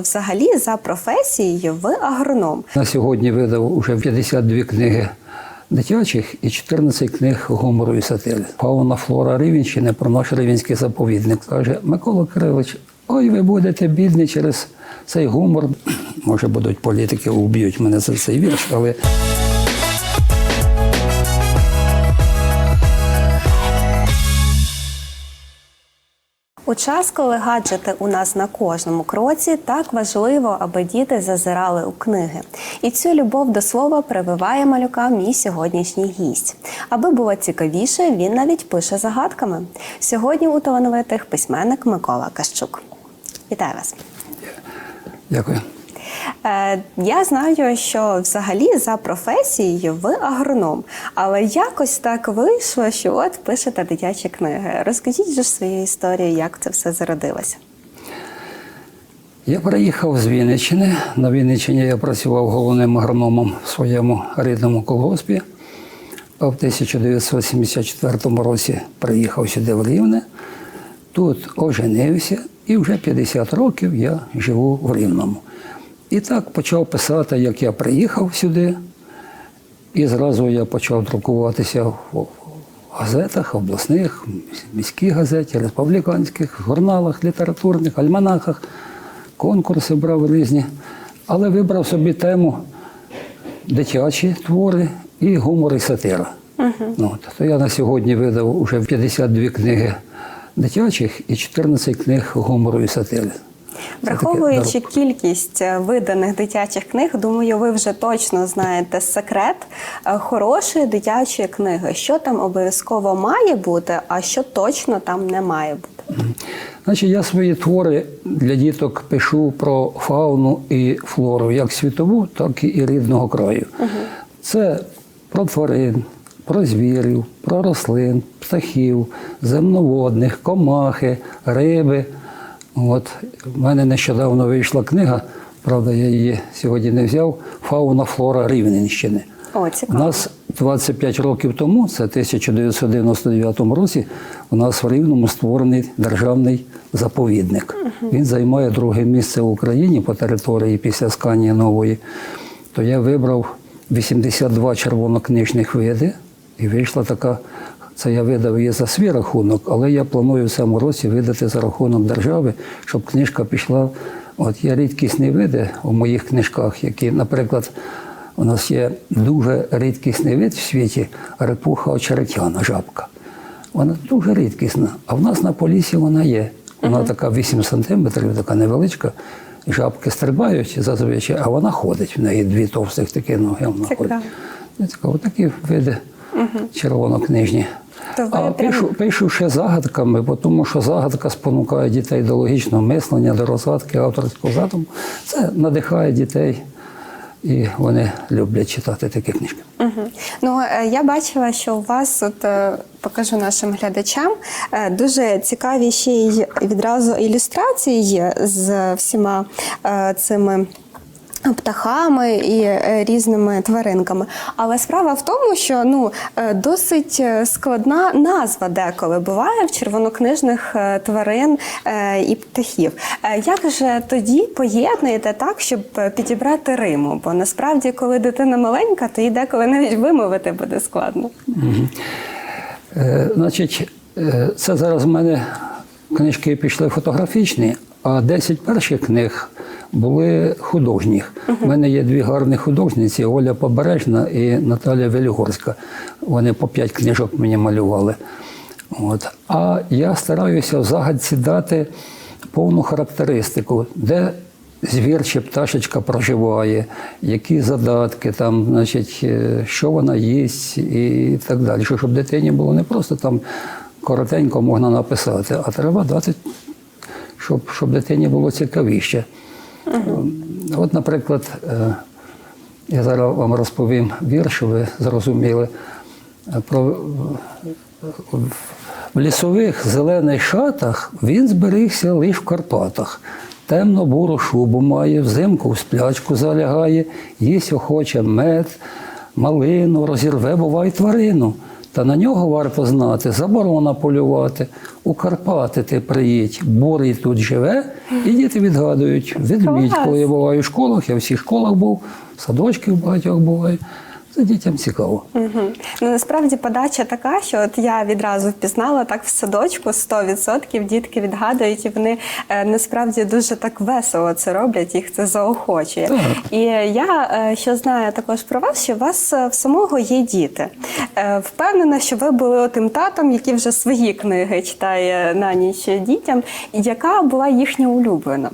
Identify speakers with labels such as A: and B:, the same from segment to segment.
A: Взагалі, за професією, ви агроном.
B: На сьогодні видав уже 52 книги дитячих і 14 книг гумору і сатири. Фауна флора Рівенщини про наш рівенський заповідник. Каже Микола Кирилович, ой, ви будете бідні через цей гумор. Може, будуть політики, уб'ють мене за цей вірш, але
A: У час, коли гаджети у нас на кожному кроці, так важливо, аби діти зазирали у книги. І цю любов до слова прививає малюка мій сьогоднішній гість. Аби було цікавіше, він навіть пише загадками. Сьогодні у талановитих письменник Микола Кащук. Вітаю вас!
B: дякую.
A: Е, я знаю, що взагалі за професією ви агроном, але якось так вийшло, що от пишете дитячі книги. Розкажіть же свою історію, як це все зародилося.
B: Я приїхав з Вінниччини. На Вінниччині я працював головним агрономом в своєму рідному колгоспі. А в 1984 році приїхав сюди в Рівне. Тут оженився, і вже 50 років я живу в Рівному. І так почав писати, як я приїхав сюди. І зразу я почав друкуватися в газетах, обласних, міських газеті, республіканських, журналах, літературних, альманахах, конкурси брав різні. Але вибрав собі тему дитячі твори і гумор і сатира. Ну, от, то я на сьогодні видав вже 52 книги дитячих і 14 книг гумору і сатири.
A: Враховуючи кількість е, виданих дитячих книг, думаю, ви вже точно знаєте секрет е, хорошої дитячої книги. Що там обов'язково має бути, а що точно там не має бути.
B: Значить, я свої твори для діток пишу про фауну і флору, як світову, так і рідного краю. Це про тварин, про звірів, про рослин, птахів, земноводних, комахи, риби. От в мене нещодавно вийшла книга, правда, я її сьогодні не взяв. Фауна флора Рівненщини.
A: О,
B: У
A: цікаво.
B: нас 25 років тому, це 1999 році, у нас в Рівному створений державний заповідник. Він займає друге місце в Україні по території після Сканії Нової. То я вибрав 82 червонокнижних види, і вийшла така. Це я видав її за свій рахунок, але я планую в цьому році видати за рахунок держави, щоб книжка пішла. От є рідкісні види у моїх книжках, які, наприклад, у нас є дуже рідкісний вид в світі репуха очеретяна, жабка. Вона дуже рідкісна, а в нас на полісі вона є. Вона така 8 сантиметрів, така невеличка. Жабки стрибають зазвичай, а вона ходить. В неї дві товстих такі ноги. Вона ходить. Ну, Цікаво, такі види червонокнижні.
A: То ви
B: А пишу, пишу ще загадками, бо тому що загадка спонукає дітей до логічного мислення, до розгадки авторського задуму. Це надихає дітей, і вони люблять читати такі книжки.
A: Угу. Ну е, я бачила, що у вас от е, покажу нашим глядачам е, дуже цікаві ще й відразу ілюстрації є з всіма цими. Птахами і е, різними тваринками. Але справа в тому, що ну е, досить е, складна назва деколи буває в червонокнижних тварин і птахів. Як же тоді поєднуєте так, щоб підібрати Риму? Бо насправді, коли дитина маленька, то їй деколи навіть вимовити буде складно.
B: Значить, це зараз в мене книжки пішли фотографічні, а 10 перших книг були художніх. У мене є дві гарні художниці Оля Побережна і Наталя Велігорська. Вони по 5 книжок мені малювали. От. А я стараюся в загадці дати повну характеристику, де звір чи пташечка проживає, які задатки, там, значить, е, що вона їсть і так далі. Щоб дитині було не просто там коротенько можна написати, а треба дати, щоб, щоб дитині було цікавіше. От, наприклад, е, я зараз вам розповім вірш, щоб ви зрозуміли е, про в лісових зелених шатах він зберігся лише в Карпатах. Темно-буру шубу має, взимку в сплячку залягає, їсть охоче мед, малину, розірве, буває тварину. Та на нього варто знати, заборона полювати, у Карпати ти приїдь, бурий тут живе, і діти відгадують.
A: відмідь.
B: Коли я буваю в школах, я в всіх школах був, садочки в багатьох буваю. Це дітям цікаво.
A: Угу. Ну насправді подача така, що от я відразу впізнала так в садочку 100% дітки відгадують, і вони е, насправді дуже так весело це роблять, їх це заохочує.
B: Так.
A: І я е, що знаю також про вас, що у вас е, в самого є діти. Е, Впевнена, що ви були тим татом, який вже свої книги читає на ніч дітям. Яка була їхня улюблена?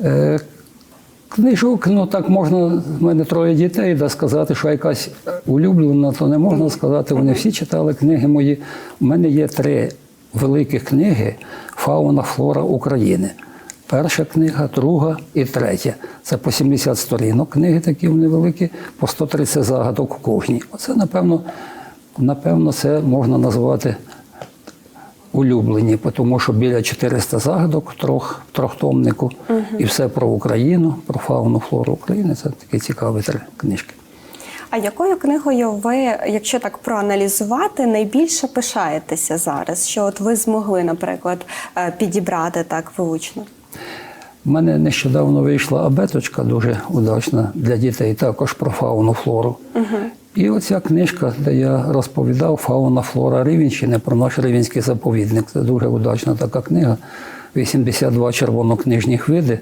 B: Е, Книжок, ну так можна, в мене троє дітей, да сказати, що якась улюблена, то не можна сказати. Вони всі читали книги мої. У мене є три великі книги Фауна, флора України. Перша книга, друга і третя. Це по 70 сторінок. Книги такі вони великі, по 130 загадок у кожній. Оце, напевно, напевно, це можна назвати улюблені, тому що біля 400 загадок в трьох, в трьохтомнику, і все про Україну, про фауну, флору України. Це такі цікаві три книжки.
A: А якою книгою ви, якщо так проаналізувати, найбільше пишаєтеся зараз? Що от ви змогли, наприклад, е, підібрати так влучно?
B: У мене нещодавно вийшла абеточка дуже удачна для дітей, також про фауну, флору. І оця книжка, де я розповідав фауна, флора Рівенщини про наш Рівенський заповідник. Це дуже удачна така книга. 82 червонокнижних види,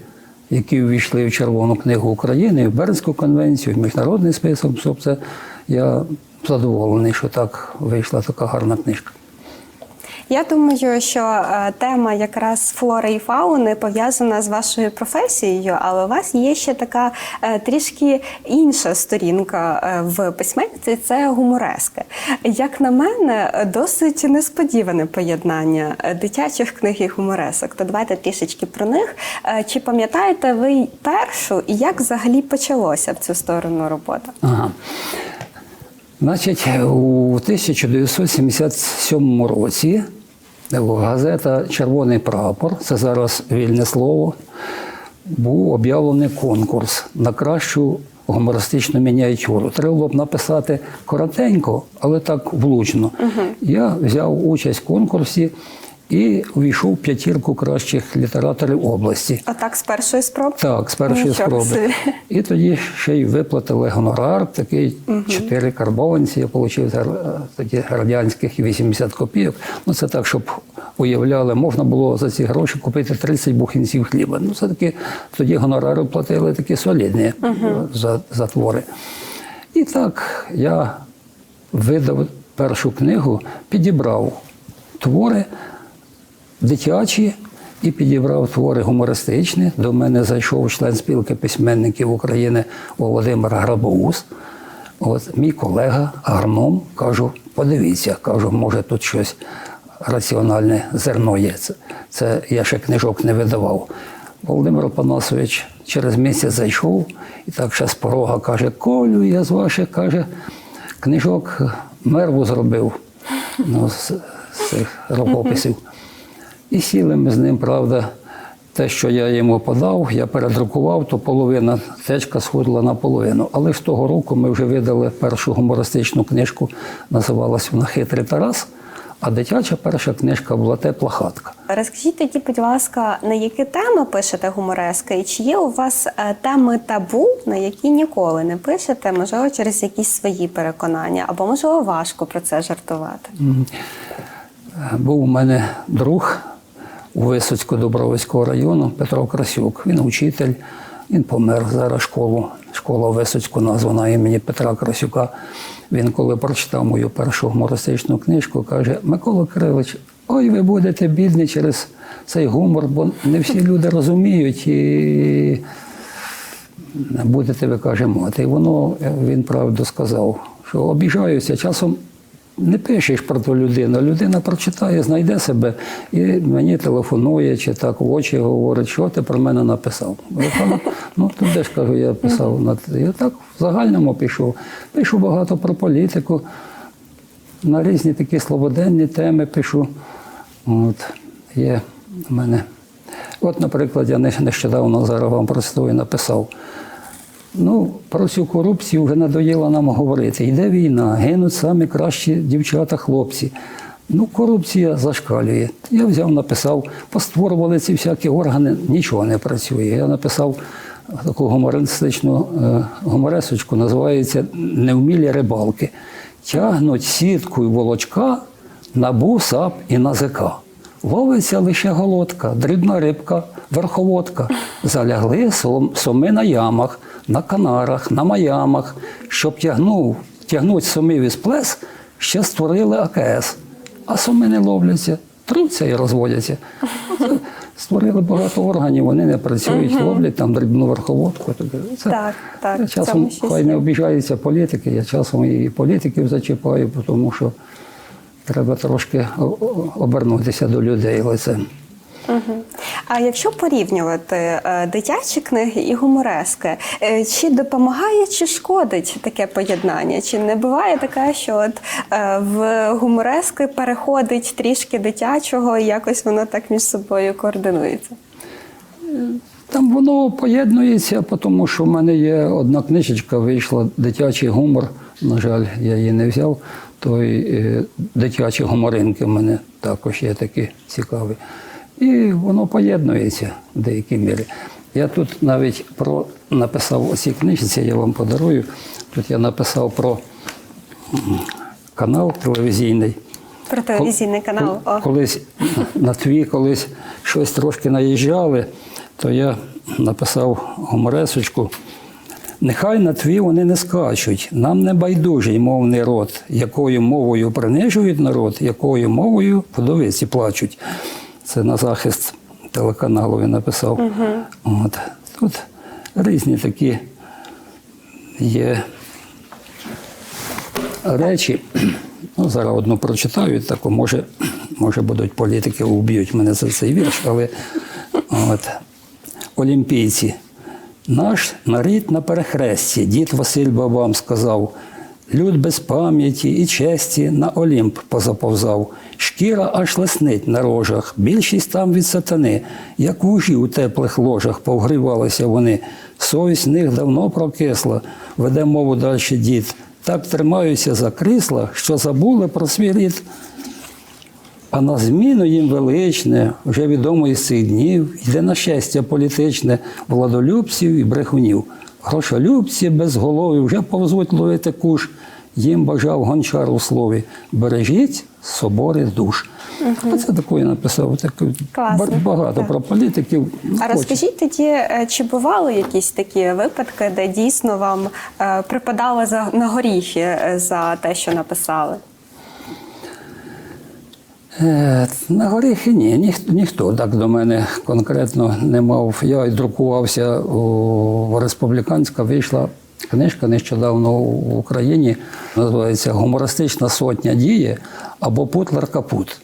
B: які увійшли в Червону книгу України, в Бернську конвенцію, в міжнародний список. Це я задоволений, що так вийшла така гарна книжка.
A: Я думаю, що е, тема якраз флори і фауни пов'язана з вашою професією, але у вас є ще така е, трішки інша сторінка е, в письменниці це гуморески. Як на мене, досить несподіване поєднання дитячих книг і гуморесок. То давайте трішечки про них. Чи пам'ятаєте ви першу і як взагалі почалося в цю сторону робота?
B: Ага. Значить, у 1977 році газета Червоний прапор, це зараз вільне слово, був об'явлений конкурс на кращу гумористичну мініатюру. Треба було б написати коротенько, але так влучно. Я взяв участь в конкурсі і увійшов в п'ятірку кращих літераторів області.
A: Отак з першої спроби?
B: Так, з першої
A: Нічого
B: спроби.
A: собі.
B: І тоді ще й виплатили гонорар, такий чотири карбованці я отримав тоді радянських 80 копійок. Ну це так, щоб уявляли, можна було за ці гроші купити 30 бухінців хліба. Ну це таки тоді гонорари платили такі солідні за, за твори. І так я видав першу книгу, підібрав твори дитячі і підібрав твори гумористичні. До мене зайшов член спілки письменників України Володимир Грабоус. От мій колега, агроном, кажу, подивіться, кажу, може тут щось раціональне зерно є. Це, це я ще книжок не видавав. Володимир Панасович через місяць зайшов і так ще з порога каже: Колю, я з ваших каже, книжок мерву зробив ну, з, з цих рукописів. І сіли ми з ним, правда, те, що я йому подав, я передрукував, то половина течка сходила наполовину. Але ж того року ми вже видали першу гумористичну книжку, називалась вона Хитрий Тарас, а дитяча перша книжка була Тепла хатка.
A: Розкажіть тоді, будь ласка, на які теми пишете гуморески, і чи є у вас е, теми табу, на які ніколи не пишете, можливо, через якісь свої переконання, або можливо важко про це жартувати?
B: Був у мене друг у Висоцьку Добровицького району Петро Красюк. Він учитель, він помер зараз школу. Школа Висоцьку названа імені Петра Красюка. Він, коли прочитав мою першу гумористичну книжку, каже: Микола Кирилович, ой, ви будете бідні через цей гумор, бо не всі люди розуміють і будете ви каже, мати. І воно е, він правду сказав, що обіжаюся. Часом не пишеш про ту людину. Людина прочитає, знайде себе і мені телефонує, чи так в очі говорить, що ти про мене написав. Ну тут де ж кажу, я писав. на. Я так в загальному пишу. Пишу багато про політику, на різні такі слободенні теми пишу. От, є в мене. От, наприклад, я нещодавно зараз вам простою написав. Ну, про цю корупцію вже надоїло нам говорити. Йде війна, гинуть самі кращі дівчата, хлопці. Ну, корупція зашкалює. Я взяв, написав, постворювали ці всякі органи, нічого не працює. Я написав таку гумористичну е, гуморесочку, називається Невмілі рибалки. Тягнуть сіткою волочка на БУСАП і на ЗК. Ловиться лише голодка, дрібна рибка, верховодка. Залягли соми на ямах, на канарах, на маямах. Щоб тягнув, тягнуть сомів із плес, ще створили АКС. А соми не ловляться, труться і розводяться. Створили багато органів, вони не працюють, ловлять там дрібну верховодку. Це-
A: Так, так,
B: Я часом хай не обіжаються політики, я часом і політиків зачіпаю, тому що треба трошки обернутися до людей лицем.
A: А якщо порівнювати е, дитячі книги і гуморески, е, чи допомагає, чи шкодить таке поєднання? Чи не буває таке, що от е, в гуморески переходить трішки дитячого, і якось воно так між собою координується?
B: Там воно поєднується, тому що в мене є одна книжечка, вийшла дитячий гумор. На жаль, я її не взяв. Той е, дитячі гуморинки в мене також є такі цікаві. І воно поєднується в деякій мірі. Я тут навіть про написав оці книжці, я вам подарую. Тут я написав про канал телевізійний.
A: Про телевізійний канал. О.
B: Колись на твій колись щось трошки наїжджали, то я написав гуморесочку. Нехай на тві вони не скачуть. Нам не байдужий мовний род, якою мовою принижують народ, якою мовою вдовиці плачуть. Це на захист телеканалу він написав. От. Тут різні такі є речі. Ну, зараз одну прочитаю, таку, може, може будуть політики уб'ють мене за цей вірш, але от, олімпійці. Наш нарід на перехресті, дід Василь бабам сказав, люд без пам'яті і честі на Олімп позаповзав. Шкіра аж леснить на рожах, більшість там від сатани, як вужі у теплих ложах повгрівалися вони. Совість них давно прокисла, веде мову далі дід. Так тримаються за крісла, що забули про свій рід. А на зміну їм величне, вже відомо із цих днів, йде на щастя політичне владолюбців і брехунів. Грошолюбці безголові вже повзуть ловити куш. Їм бажав гончар у слові бережіть собори душ. Оце таке я написав. Ба- багато
A: так.
B: про політиків. Ну,
A: А розкажіть тоді, е, чи бували якісь такі випадки, де дійсно вам е, припадало за на горіхи е, за те, що написали?
B: Е, На горіхи ні, Ніх, ніхто так до мене конкретно не мав. Я друкувався у республіканська, вийшла книжка нещодавно в Україні, називається Гумористична сотня діє або Путлер Капут.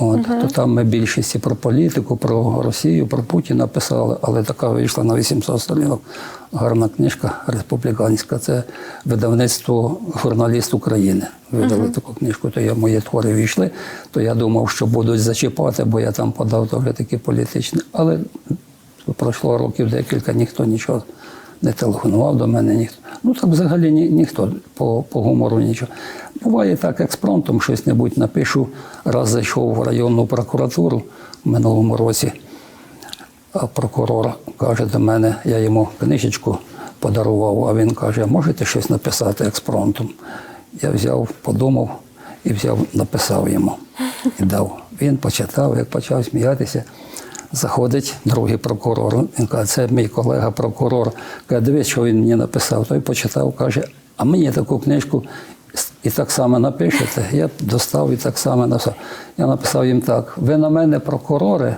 B: От, То там ми більшості про політику, про Росію, про Путіна писали, але така вийшла на 800 сторінок. Гарна книжка республіканська. Це видавництво журналіст України. Видали таку книжку, то я мої твори війшли, то я думав, що будуть зачіпати, бо я там подав теж такі політичні. Але пройшло років декілька, ніхто нічого не телефонував до мене, ніхто. Ну так взагалі ні, ніхто по, по гумору нічого. Буває так, експромтом щось небудь напишу. Раз зайшов в районну прокуратуру в минулому році, а прокурор каже до мене, я йому книжечку подарував, а він каже, можете щось написати експромтом. Я взяв, подумав і взяв, написав йому і дав. Він почитав, як почав сміятися. Заходить другий прокурор. Він каже, це мій колега прокурор. Каже, дивись, що він мені написав. Той почитав, каже, а мені таку книжку і так само напишете. Я достав і так само написав. Я написав їм так: ви на мене, прокурори,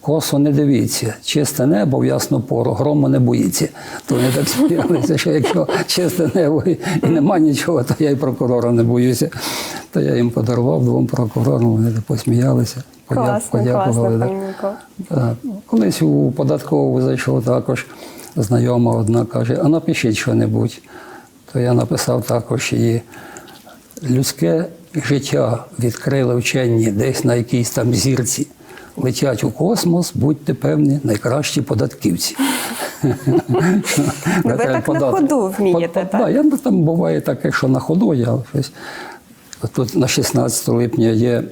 B: косо не дивіться, чисте небо в ясну пору, грому не боїться. То вони так сміялися, що якщо чисте небо і нема нічого, то я і прокурора не боюся. То я їм подарував двом прокурорам, вони посміялися.
A: Класно.
B: Так. Колись у податкову зайшов також знайома одна каже, а напишіть що-небудь. То я написав також її людське життя відкрили вчені десь на якійсь там зірці. летять у космос, будьте певні, найкращі податківці.
A: ви так на ходу вмієте, так?
B: Я ну, там буває таке, що на ходу я щось. Тут на 16 липня є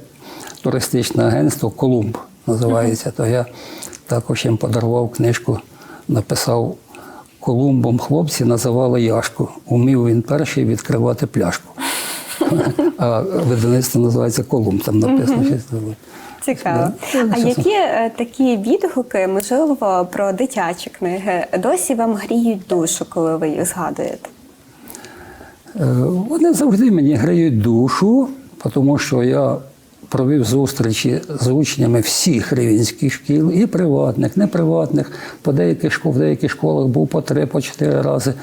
B: туристичне агентство Колумб називається. То я також їм подарував книжку, написав Колумбом хлопці називали Яшку. Умів він перший відкривати пляшку. А видавництво називається Колумб, там написано щось.
A: Цікаво. А які е, такі відгуки, можливо, про дитячі книги досі вам гріють душу, коли ви їх згадуєте?
B: Е, Вони завжди мені грають душу, тому що я провів зустрічі з учнями всіх рівінських шкіл, і приватних, неприватних. По деяких школ, в деяких школах був по три, по чотири рази.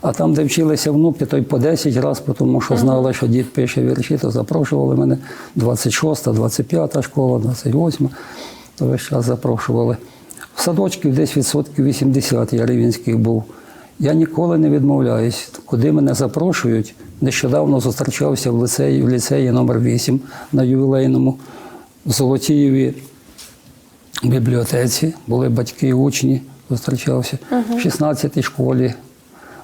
B: А там, де вчилися внуки, то й по 10 разів, тому що знали, що дід пише вірші, то запрошували мене 26, 25 школа, 28, то весь час запрошували. В садочків десь відсотків 80 я рівінських був. Я ніколи не відмовляюсь. Куди мене запрошують? Нещодавно зустрічався в ліцеї, в ліцеї номер 8 на ювілейному в Золотієві бібліотеці. Були батьки і учні, зустрічався. В 16-й школі,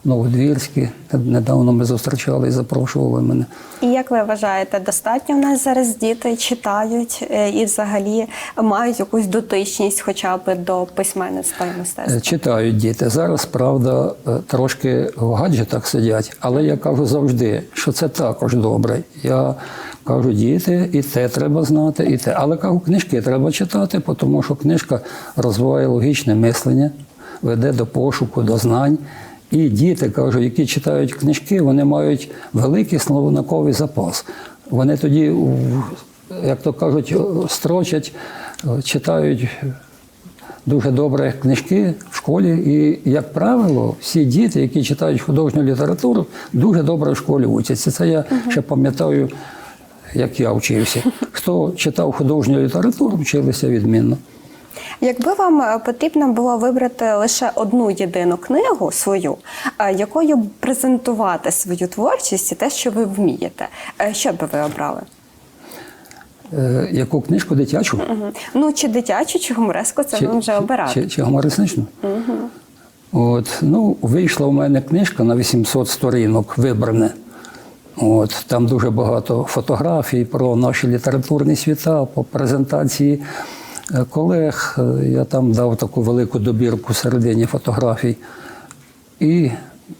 B: Новодвірській. Недавно ми зустрічали і запрошували мене.
A: І як ви вважаєте, достатньо в нас зараз діти читають е, і взагалі мають якусь дотичність хоча б до письменництва і мистецтва?
B: Е, Читають діти. Зараз, правда, е, трошки в гаджетах сидять, але я кажу завжди, що це також добре. Я кажу, діти, і те треба знати, і те. Але кажу, книжки треба читати, тому що книжка розвиває логічне мислення, веде до пошуку, до знань. І діти, кажу, які читають книжки, вони мають великий словниковий запас. Вони тоді, як то кажуть, строчать, читають дуже добре книжки в школі. І, як правило, всі діти, які читають художню літературу, дуже добре в школі учаться. Це я ще пам'ятаю, як я вчився. Хто читав художню літературу, вчилися відмінно.
A: Якби вам е, потрібно було вибрати лише одну єдину книгу свою, е, якою б презентувати свою творчість і те, що ви вмієте, е, що би ви обрали?
B: Е, Яку книжку дитячу?
A: Мгм. Ну, чи дитячу, чи гумореску, це вам вже обирати.
B: Чи, чи гумористичну? От, ну, вийшла у мене книжка на 800 сторінок, вибране. От, там дуже багато фотографій про наші літературні світа, по презентації колег. Я там дав таку велику добірку середині фотографій. І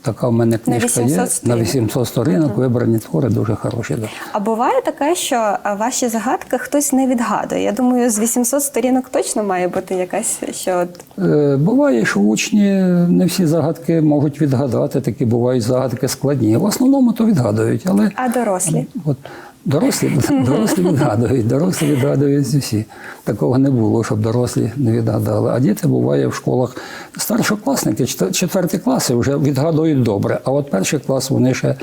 B: така в мене книжка
A: 800
B: є. На 800 сторінок вибрані твори дуже хороші. Да.
A: А буває таке, що ваші загадки хтось не відгадує. Я думаю, з 800 сторінок точно має бути якась, що от
B: Е, Буває, що учні не всі загадки можуть відгадати, такі бувають загадки складні. В основному то відгадують, але
A: а дорослі.
B: от дорослі, дорослі відгадують, дорослі відгадують всі. Такого не було, щоб дорослі не відгадали. А діти буває в школах старшокласники, четверті класи вже відгадують добре. А от перший клас вони ще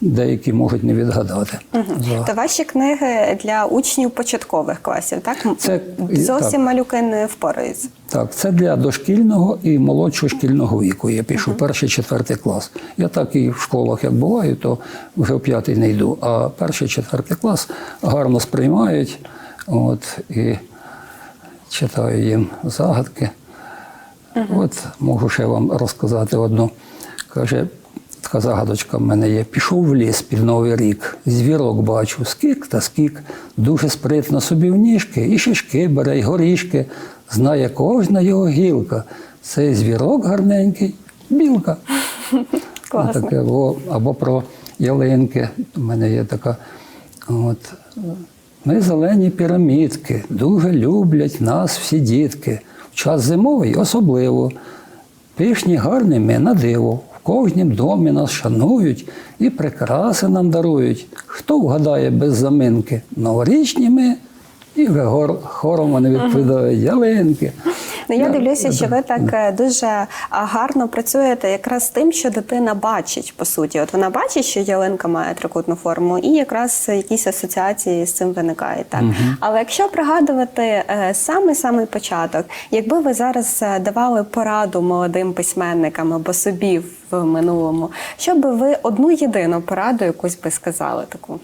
B: деякі можуть не відгадати. За-
A: То ваші книги для учнів початкових класів, так?
B: Це-
A: Зовсім
B: так.
A: малюки не впораються.
B: Так, це для дошкільного і молодшого шкільного віку. Я пишу перший, четвертий клас. Я так і в школах, як буваю, то вже в п'ятий не йду. А перший, четвертий клас гарно сприймають. От, і читаю їм загадки. От можу ще вам розказати одну. Каже, така загадочка в мене є. Пішов в ліс під Новий рік, звірок бачу, скік та скік, дуже спритно собі в ніжки, і шишки бере, і горішки. Знає кожна його гілка. Цей звірок гарненький, білка.
A: Класно.
B: Таке, о, або про ялинки. У мене є така. От. Ми зелені пірамідки, дуже люблять нас всі дітки. В час зимовий особливо. Пишні гарні ми на диво. В кожнім домі нас шанують і прикраси нам дарують. Хто вгадає без заминки? Новорічні ми і хором вони відповідають ялинки.
A: Ну, я дивлюся, що ви так е, дуже гарно працюєте якраз з тим, що дитина бачить, по суті. От вона бачить, що ялинка має трикутну форму, і якраз якісь асоціації з цим виникають. Так. Але якщо пригадувати е, самий-самий початок, якби ви зараз е, давали пораду молодим письменникам або собі в минулому, що би ви одну єдину пораду якусь би сказали таку?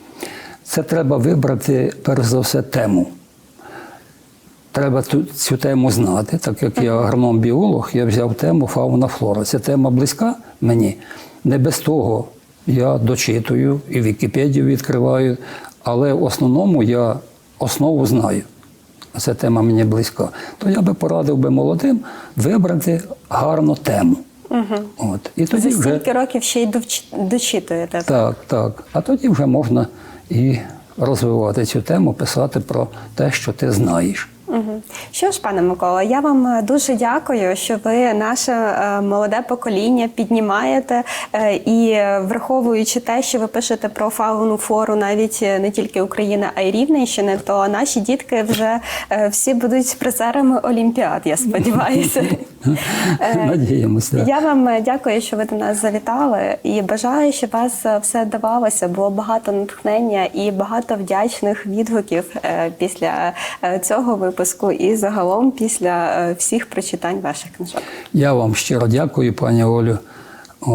B: Це треба вибрати перш за все тему. Треба цю, цю тему знати. Так як я агроном-біолог, я взяв тему фауна флора. Ця тема близька мені. Не без того я дочитую і Вікіпедію відкриваю, але в основному я основу знаю. Ця тема мені близька. То я би порадив би молодим вибрати гарну тему. От. І тоді
A: За
B: вже
A: стільки років ще й довч- дочитуєте.
B: так, так. А тоді вже можна і розвивати цю тему, писати про те, що ти знаєш.
A: Що ж, пане Микола, я вам е, дуже дякую, що ви наше е, молоде покоління піднімаєте е, і враховуючи те, що ви пишете про фауну фору навіть не тільки України, а й Рівненщини, то наші дітки вже всі будуть призерами Олімпіад. Я сподіваюся. Е,
B: Надіємося.
A: Я вам е, дякую, що ви до нас завітали, і бажаю, щоб вас е, все давалося. Було багато натхнення і багато вдячних відгуків після цього випуску, і загалом після всіх прочитань ваших книжок.
B: Я вам щиро дякую, пані Олю.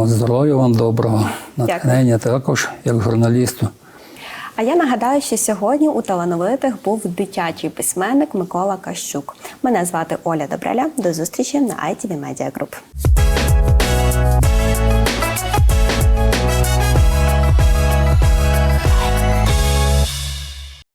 B: Здоров'я вам доброго, натхнення також, як журналісту.
A: А я нагадаю, що сьогодні у талановитих був дитячий письменник Микола Кащук. Мене звати Оля Добреля. До зустрічі на ITV Media Group.